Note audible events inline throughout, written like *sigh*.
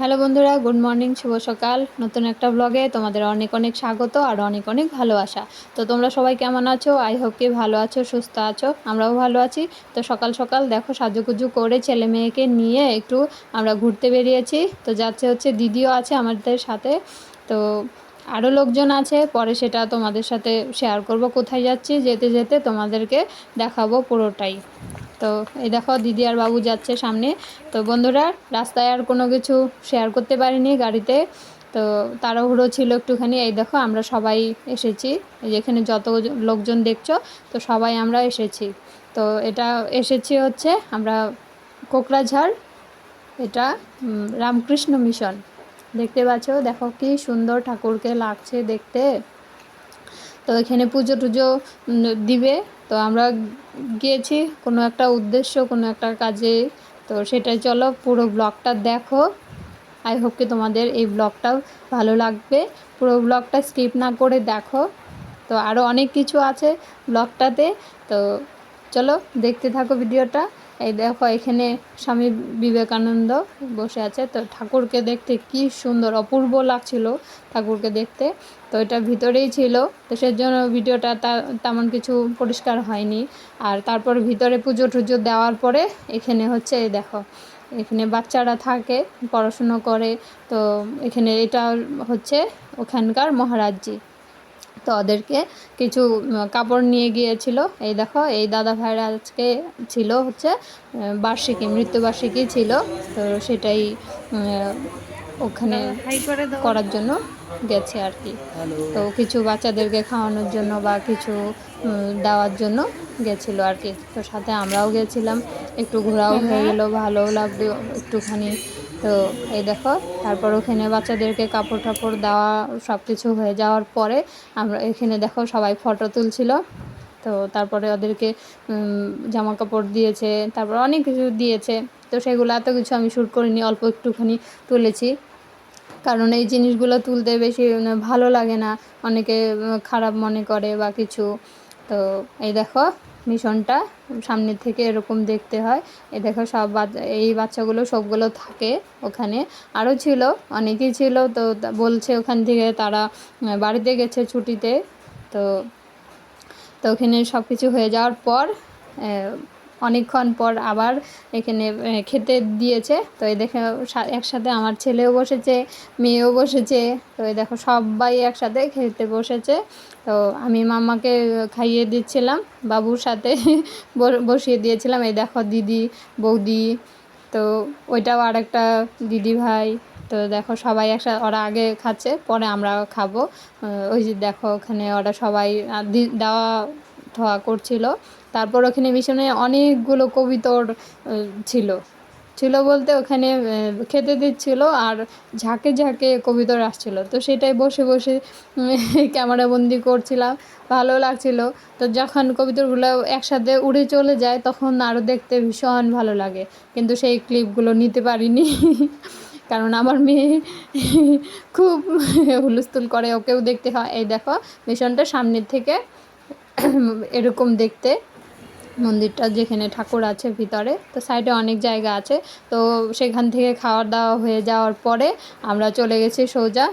Hello বন্ধুরা, good morning, শুভ সকাল। নতুন একটা ব্লগে তোমাদের অনেক অনেক স্বাগত আর অনেক অনেক ভালোবাসা। তো তোমরা সবাই কেমন আছো? আই হোপ কি ভালো আছো, সুস্থ আছো? আমরাও ভালো আছি। তো সকাল সকাল দেখো সাজুগুজু করে ছেলে মেয়েকে নিয়ে একটু আমরা ঘুরতে বেরিয়েছি। তো যাচ্ছে হচ্ছে দিদিও আছে আমাদের সাথে। তো আরও লোকজন আছে, পরে সেটা তোমাদের সাথে শেয়ার করব কোথায় যাচ্ছি, যেতে যেতে তোমাদেরকে দেখাবো পুরোটাই। তো এই দেখো দিদি আর বাবু যাচ্ছে সামনে। তো বন্ধুরা, রাস্তায় আর কোনো কিছু শেয়ার করতে পারিনি গাড়িতে। তো তাড়াহুড়ো ছিল একটুখানি। এই দেখো আমরা সবাই এসেছি। যেখানে যত লোকজন দেখছ, তো সবাই আমরা এসেছি। তো এটা এসেছি হচ্ছে আমরা কোকরাঝাড় এটা রামকৃষ্ণ মিশন দেখতে পাচ্ছ? দেখো কি সুন্দর ঠাকুরকে লাগছে দেখতে। তো এখানে পুজো টুজো দিবে। তো আমরা গিয়েছি কোনো একটা উদ্দেশ্য, কোনো একটা কাজে। তো সেটাই চলো, পুরো ব্লগটা দেখো। আই হোপ কি তোমাদের এই ব্লগটাও ভালো লাগবে। পুরো ব্লগটা স্কিপ না করে দেখো। তো আরও অনেক কিছু আছে ব্লগটাতে। তো চলো, দেখতে থাকো ভিডিওটা। এই দেখো, এখানে স্বামী বিবেকানন্দ বসে আছে। তো ঠাকুরকে দেখতে কি সুন্দর, অপূর্ব লাগছিল ঠাকুরকে দেখতে। তো এটা ভিতরেই ছিল। তো সেজন্য ভিডিওটা তেমন কিছু পরিষ্কার হয়নি। আর তারপর ভিতরে পুজো টুজো দেওয়ার পরে এখানে হচ্ছে, এই দেখো, এখানে বাচ্চারা থাকে, পড়াশুনো করে। তো এখানে এটা হচ্ছে ওখানকার মহারাজজি। তো ওদেরকে কিছু কাপড় নিয়ে গিয়েছিল। এই দেখো এই দাদা ভাইরা আজকে ছিল হচ্ছে বার্ষিকী মৃত্যুবার্ষিকী ছিল। তো সেটাই ওখানে করার জন্য গেছে আর কি। তো কিছু বাচ্চাদেরকে খাওয়ানোর জন্য বা কিছু দেওয়ার জন্য গেছিল আর কি। তো সাথে আমরাও গেছিলাম, একটু ঘোরাও হয়ে গেলো ভালোও লাগল একটুখানি। তো এই দেখো, তারপর ওখানে বাচ্চাদেরকে কাপড় টাপড় দেওয়া সব কিছু হয়ে যাওয়ার পরে আমরা এখানে দেখো সবাই ফটো তুলছিল। তো তারপরে ওদেরকে জামা কাপড় দিয়েছে, তারপর অনেক কিছু দিয়েছে। তো সেগুলো এত কিছু আমি শ্যুট করিনি, অল্প একটুখানি তুলেছি। কারণ এই জিনিসগুলো তুলতে বেশি মানে ভালো লাগে না। অনেকে খারাপ মনে করে বা কিছু। তো এই দেখো মিশনটা সামনে থেকে এরকম দেখতে হয়। এ দেখো সব এই বাচ্চাগুলো সবগুলো থাকে ওখানে। আরও ছিল, অনেকেই ছিল, তো বলছে ওখান থেকে তারা বাড়িতে গেছে ছুটিতে। তো তো ওখানে সব কিছু হয়ে যাওয়ার পর অনেকক্ষণ পর আবার এখানে খেতে দিয়েছে। তো এই দেখে একসাথে আমার ছেলেও বসেছে, মেয়েও বসেছে। তো এই দেখো, সবাই একসাথে খেতে বসেছে। তো আমি মামাকে খাইয়ে দিচ্ছিলাম, বাবুর সাথে *laughs* বসিয়ে দিয়েছিলাম। এই দেখো, দিদি, বৌদি, তো ওইটাও আরেকটা দিদি ভাই। তো দেখো, সবাই একসাথে ওরা আগে খাচ্ছে, পরে আমরা খাব। ওই যে দেখো, ওখানে ওরা সবাই দেওয়া, ধোয়া করছিল। তারপর ওখানে মিশনে অনেকগুলো কবিতর ছিল। ছিল বলতে ওখানে খেতে দিচ্ছিল আর ঝাঁকে ঝাঁকে কবিতর আসছিল। তো সেটাই বসে বসে *laughs* ক্যামেরাবন্দি করছিলাম। ভালো লাগছিল। তো যখন কবিতরগুলো একসাথে উড়ে চলে যায়, তখন আরও দেখতে ভীষণ ভালো লাগে। কিন্তু সেই ক্লিপগুলো নিতে পারিনি। *laughs* কারণ আমার মেয়ে *laughs* খুব হুলস্থুল করে, ওকেও দেখতে হয়। এই দেখো মিশনটা সামনের থেকে *clears throat* এরকম দেখতে। মন্দিরটা যেখানে ঠাকুর আছে ভিতরে, তো সাইডে অনেক জায়গা আছে। তো সেখান থেকে খাওয়া দাওয়া হয়ে যাওয়ার পরে আমরা চলে গেছি সোজা।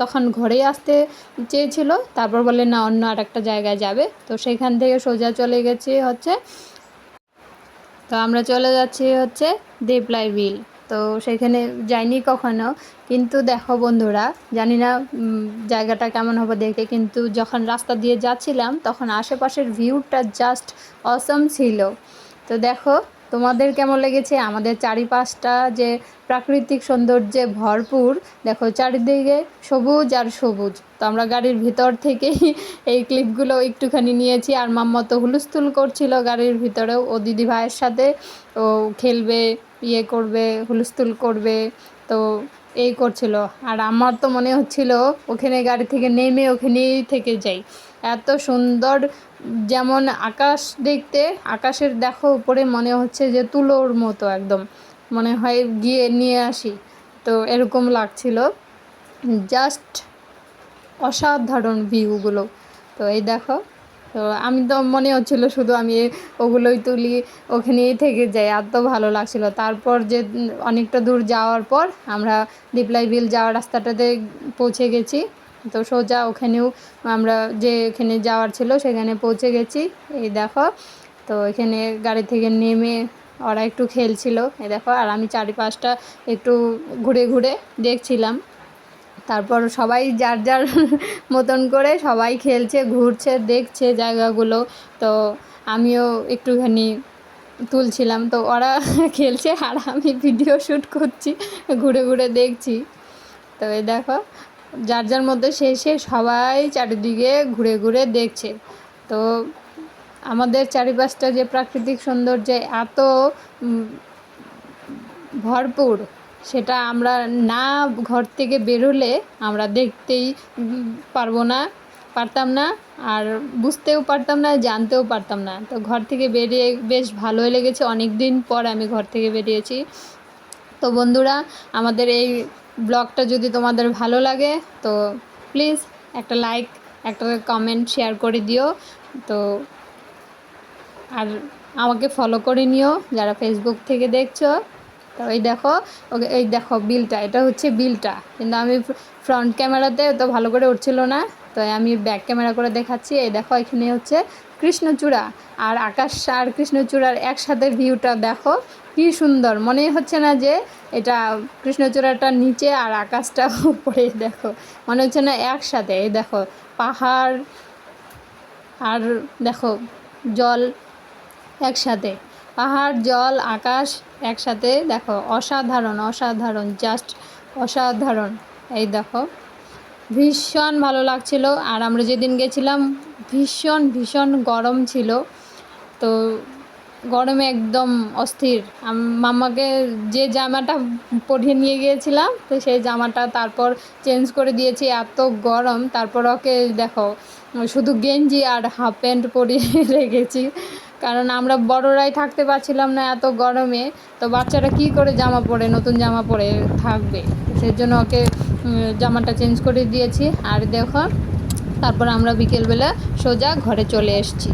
তখন ঘরেই আসতে চেয়েছিল, তারপর বলে না, অন্য আর একটা জায়গায় যাবে। তো সেখান থেকে সোজা চলে গেছি হচ্ছে, তো আমরা চলে যাচ্ছি হচ্ছে দেবলাই বিল। তো সেখানে যাইনি কখনো। কিন্তু দেখো বন্ধুরা, জানি না জায়গাটা কেমন হবে দেখে কিন্তু যখন রাস্তা দিয়ে যাচ্ছিলাম, তখন আশেপাশের ভিউটা জাস্ট অসম ছিল। তো দেখো, তোমাদের কেমন লেগেছে? আমাদের চারিপাশটা যে প্রাকৃতিক সৌন্দর্যে ভরপুর, দেখো চারিদিকে সবুজ আর সবুজ। তো আমরা গাড়ির ভিতর থেকেই *laughs* এই ক্লিপগুলো একটুখানি নিয়েছি, আর মাম্মা তো হুলস্থুল করছিল গাড়ির ভিতরেও। ও দিদি ভাইয়ের সাথে ও খেলবে ইয়ে করবে, হুলস্থুল করবে, তো এই করছিল। আর আমার তো মনে হচ্ছিল ওখানে গাড়ি থেকে নেমে ওখানেই থেকে যাই। এত সুন্দর যেমন আকাশ দেখতে, আকাশের দেখো উপরে মনে হচ্ছে যে তুলোর মতো একদম। মনে হয় গিয়ে নিয়ে আসি। তো এরকম লাগছিল। জাস্ট অসাধারণ ভিউগুলো তো এই দেখো। তো আমি তো মনে হচ্ছিল শুধু আমি ওগুলোই তুলি, ওখানেই থেকে যাই এত ভালো লাগছিল। তারপর যে অনেকটা দূর যাওয়ার পর আমরা দিপলাই বিল যাওয়ার রাস্তাটাতে পৌঁছে গেছি। তো সোজা ওখানেও আমরা যে এখানে যাওয়ার ছিল সেখানে পৌঁছে গেছি। এই দেখো, তো এখানে গাড়ি থেকে নেমে ওরা একটু খেলছিল। এই দেখো, আর আমি চারিপাশটা একটু ঘুরে ঘুরে দেখছিলাম। তারপর সবাই যার যার *laughs* মতন করে সবাই খেলছে, ঘুরছে, দেখছে জায়গাগুলো। তো আমিও একটুখানি তুলছিলাম। তো ওরা *laughs* খেলছে আর আমি ভিডিও শ্যুট করছি, ঘুরে ঘুরে দেখছি। তো এই দেখো, যার যার মধ্যে শেষে সবাই চারিদিকে ঘুরে ঘুরে দেখছে। তো আমাদের চারিপাশটা যে প্রাকৃতিক সৌন্দর্যে এত ভরপুর। সেটা আমরা না ঘর থেকে বেরোলে আমরা দেখতেই পারব না, পারতাম না আর বুঝতেও পারতাম না, জানতেও পারতাম না। তো ঘর থেকে বেরিয়ে বেশ ভালোই লেগেছে। অনেক দিন পর আমি ঘর থেকে বেরিয়েছি। তো বন্ধুরা, আমাদের এই ব্লগটা যদি তোমাদের ভালো লাগে, তো প্লিজ একটা লাইক, একটা কমেন্ট শেয়ার করে দিও। তো আর আমাকে ফলো করে নিও যারা ফেসবুক থেকে দেখছ। তো এই দেখো, ওকে, এই দেখো বিলটা, এটা হচ্ছে বিলটা। কিন্তু আমি ফ্রন্ট ক্যামেরাতে তো ভালো করে উঠছিল না, তো আমি ব্যাক ক্যামেরা করে দেখাচ্ছি। এই দেখো, এখানে হচ্ছে কৃষ্ণচূড়া আর আকাশ আর কৃষ্ণচূড়ার একসাথে ভিউটা দেখো, কি সুন্দর। মনে হচ্ছে না যে এটা কৃষ্ণচূড়াটা নিচে আর আকাশটা উপরে, দেখো। মনে হচ্ছে না একসাথে, এই দেখো, পাহাড় আর দেখো জল একসাথে। পাহাড়, জল, আকাশ একসাথে দেখো। অসাধারণ অসাধারণ জাস্ট অসাধারণ। এই দেখো, ভীষণ ভালো লাগছিল। আর আমরা যেদিন গেছিলাম, ভীষণ ভীষণ গরম ছিল। তো গরমে একদম অস্থির। মাম্মাকে যে জামাটা পরিয়ে নিয়ে গিয়েছিলাম, তো সেই জামাটা তারপর চেঞ্জ করে দিয়েছি। এত গরম, তারপর ওকে দেখো, শুধু গেঞ্জি আর হাফ প্যান্ট পরিয়ে *laughs* রেখেছি। কারণ আমরা বড়রাই থাকতে পারছিলাম না এত গরমে, তো বাচ্চারা কি করে জামা পরে, নতুন জামা পরে থাকবে? সেই জন্য ওকে জামাটা চেঞ্জ করে দিয়েছি। আর দেখো, তারপর আমরা বিকেলবেলা সোজা ঘরে চলে এসেছি।